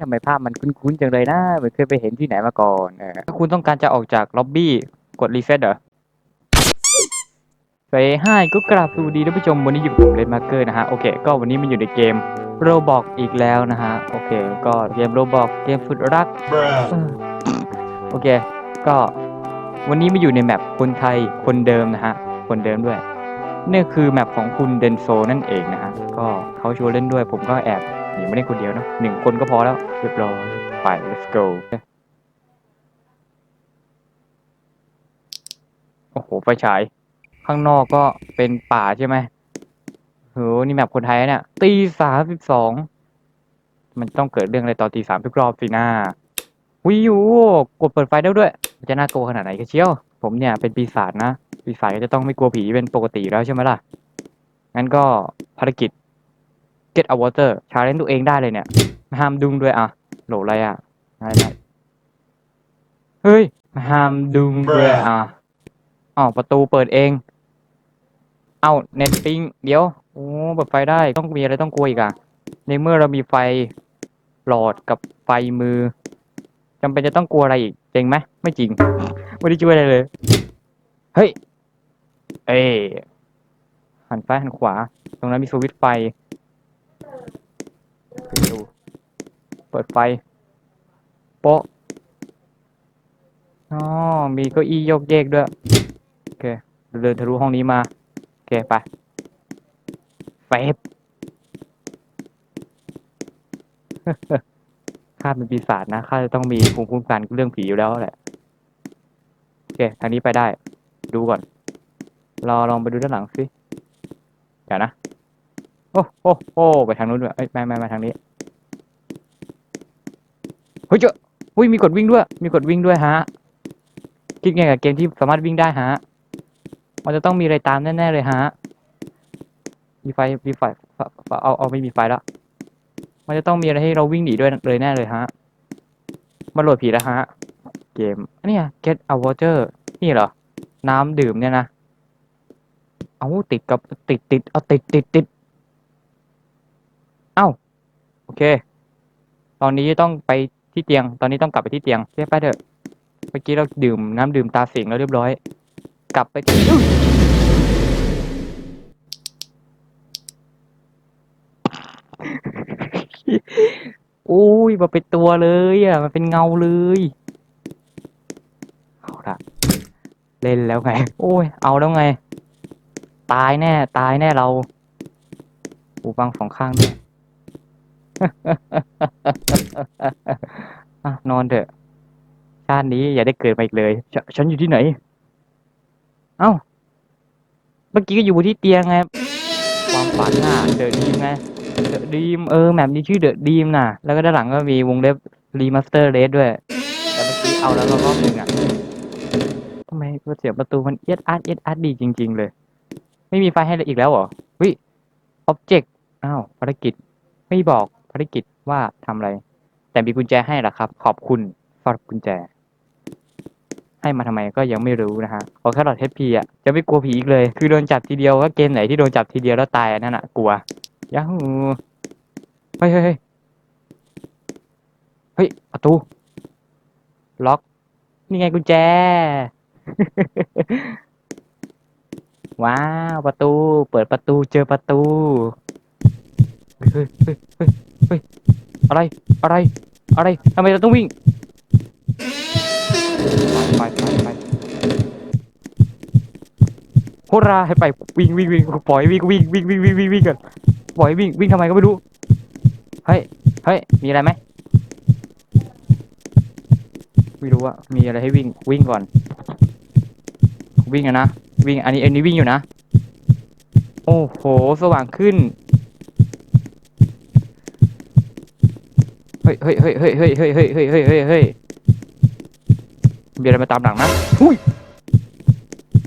ทำไมภาพมันคุ้นๆจังเลยนะเหมือนเคยไปเห็นที่ไหนมาก่อนเออถ้าคุณต้องการจะออกจากล็อบบี้กดรีเซ็ตเหรอสวัสดีให้ก็กราบสวัสดีท่านผู้ชมวันนี้อยู่กับผมเลนมาร์เกอร์นะฮะโอเค ก็วันนี้มันอยู่ในเกมโรบอกอีกแล้วนะฮะโอเค ก็เกมโรบอกเกมสุดรัก Bruh. เออโอเค ก็วันนี้มาอยู่ในแมปคนไทยคนเดิมนะฮะคนเดิมด้วยนี่คือแมปของคุณเดนโซนั่นเองนะฮะก็เขาชวนเล่นด้วยผมก็แอบ หนีไม่ได้คนเดียวเนะหนึ่งคนก็พอแล้วเรียบร้อยไป let's go โอ้โหไฟฉายข้างนอกก็เป็นป่าใช่ไหมโหนี่แมปคนไทยเนี่ยตีสามสิบสองมันต้องเกิดเรื่องอะไรตอนตีสามทุกรอบสินะวิวกดเปิดไฟได้ด้วย จะน่ากลัวขนาดไหนกันเชียว ผมเนี่ยเป็นปีศาจนะ ปีศาจก็จะต้องไม่กลัวผีเป็นปกติอยู่แล้วใช่ไหมล่ะ งั้นก็ภารกิจ get a water ชาเลนตัวเองได้เลยเนี่ย ห้ามดุงด้วยอะโหลอะไรอะได้ได้เฮ้ย ห้ามดุงด้วยอะอ้าวประตูเปิดเอง เอาเน็ตปิง เดี๋ยว โอ้เปิดไฟได้ ต้องมีอะไรต้องกลัวอีกอะ ในเมื่อเรามีไฟหลอดกับไฟมือจำเป็นจะต้องกลัวอะไรอีก จริงไหม ไม่จริง ไม่ได้ช่วยอะไรเลย เฮ้ย เอ้หันซ้ายหันขวา ตรงนั้นมีสวิตช์ไฟ ปิดประตูเปิดไฟโป๊ะอ๋อมีเก้าอี้โยกเยกด้วยโอเคเดินทะลุห้องนี้มาโอเคไปเฟบข้าเป็นปีศาจนะข้าจะต้องมีภูมิคุ้มกันเรื่องผีอยู่แล้วแหละโอเคทางนี้ไปได้ ดูก่อนรอลองไปดูด้านหลังสิเดี๋ยวนะ อ้โอ้โอ้ไปทางนู้นด้วยเอ้ยไม่ไม่ม่ทางนี้เฮ้ยเจ้าอุ้ยมีกดวิ่งด้วย มีกดวิ่งด้วยฮะคิดไงกับเกมที่สามารถวิ่งได้ฮะมันจะต้องมีอะไรตามแน่ๆเลยฮะมีไฟมีไฟเอาเอาไม่มีไฟแล้วมันจะต้องมีอะไรให้เราวิ่งหนีด้วยเลยแน่เลยฮะมาโหลดผีแล้วฮะเกมอันนี้ get a water นี่เหรอ น้ำดื่มเนี่ยนะ เอาติดกับติดติดเอาติดติดติด อ้าโอเค ตอนนี้ต้องไปที่เตียง ตอนนี้ต้องกลับไปที่เตียงเรียไปเถอะ เมื่อกี้เราดื่มน้ำดื่มตาสียงแล้วเรียบร้อย กลับไปที่อุ๊ยโอ้ยมาเป็นตัวเลยอะ มันเป็นเงาเลยเอาละเล่นแล้วไง โอ้ย เอาแล้วไง ตายแน่ ตายแน่เราหูฟังสองข้างด้วย อะนอนเถอะ ชาตินี้อย่าได้เกิดมาอีกเลยฉฉันอยู่ที่ไหน เอ้า เมื่อกี้ก็อยู่บนที่เตียงไง ความฝันน่ะเดอะดีมไง เดอะดีมเออแมปนี้ชื่อเดอะดีมน่ะ แล้วก็ด้านหลังก็มีวงเล็บรีมาสเตอร์เรสด้วย แต่เมื่อกี้เอาแล้วเรารอบหนึ่งอะทำไมเสียงประตูมันเอียดอาร์เอียดอาร์ดีจริง ๆ เลย ไม่มีไฟให้อีกแล้วเหรอวิอ็อบเจกต์อ้าวภารกิจไม่บอก ภารกิจว่าทำอะไร แต่มีกุญแจให้ล่ะครับ ขอบคุณสำหรับกุญแจ ให้มาทำไมก็ยังไม่รู้นะฮะขอแค่หลอดเทพีอะจะไม่กลัวผีอีกเลย คือโดนจับทีเดียวก็เกมไหนที่โดนจับทีเดียวแล้วตายนั่นอะกลัวยาฮูเฮ้ยเฮ้ยเฮ้ยเฮ้ยประตูล็อก นี่ไงกุญแจ ว้าว ประตู เปิดประตูเจอประตู เฮ้ยเฮ้ยเฮ้ยเฮ้ยอะไร อะไร อะไรทำไมเราต้องวิ่ง ไปไปไปไปโหราให้ไปวิ่งวิ่งวิ่งปล่อยวิ่งวิ่งวิ่งวิ่งวิ่งวิ่งวิ่งกันปล่อยวิ่งวิ่งทำไมก็ไม่รู้ เฮ้ย เฮ้ย มีอะไรไหมไม่รู้อะมีอะไรให้วิ่งวิ่งก่อน วิ่งอะนะ วิ่ง อันนี้อันนี้วิ่งอยู่นะ โอ้โห สว่างขึ้น เฮ้ยเฮ้ยเฮ้ยเฮ้ยเฮ้ยเฮ้ยเฮ้ยเฮ้ยเฮ้ยเฮ้ยเฮ้ยมีอะไรมาตามหลังนะหุ้ย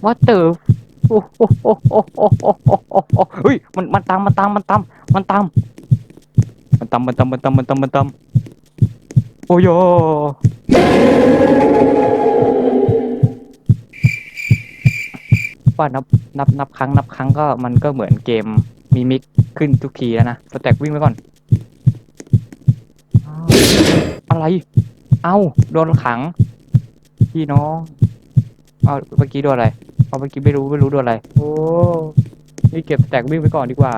what the โอ้โหโอ้โหโอ้โหโอ้โหโอ้โหเฮ้ยมันมันตามมันตามมันตามมันตามมันตามมันตามมันตามมันตามมันตามโอ้ยว่านับนับนับครั้งนับครั้งก็มันก็เหมือนเกมมีมิกขึ้นทุกทีแล้วนะสแต็กวิ่งไปก่อน อะไร เอ้า โดนขัง พี่น้อง เอาเมื่อกี้โดนอะไร เอาเมื่อกี้ไม่รู้ไม่รู้โดนอะไร โอ้ นี่เก็บแตกวิ่งไปก่อนดีกว่า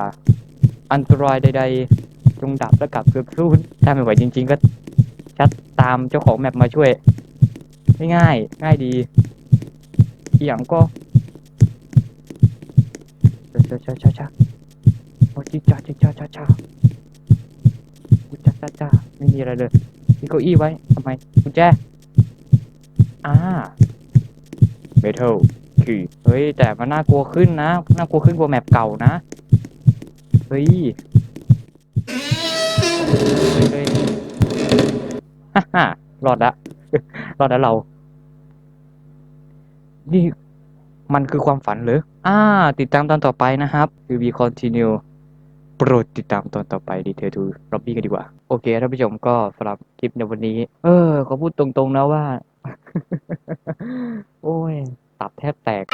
อันตรายใด ๆ จงดับและกลับเกือบสู้ถ้าไม่ไหวจริง ๆ ก็ชัดตามเจ้าของแมปมาช่วย ง่ายๆง่ายดีอีหยังก็ช้าช้าช้าช้าโอ้จิจ้าจิจ้าช้าช้าจ้าช้าช้าไม่มีอะไรเลย มีเก้าอี้ไว้ทำไมกุญแจอ่าเมทัลคือเฮ้ย แต่มันน่ากลัวขึ้นนะน่ากลัวขึ้นกว่าแมปเก่านะเฮ้ยเฮ้ยฮ่าฮ่ารอดละรอดแล้วเรา นี่มันคือความฝันเหรืออ่า ติดตามตอนต่อไปนะครับ To be continue โโปรดติดตามตอนต่อไปดีเทลทูล็อบบี้กันดีกว่า โอเคท่านผู้ชมก็สำหรับคลิปในวันนี้ เออขอพูดตรงๆนะว่า โอ้ย ตับแทบแตก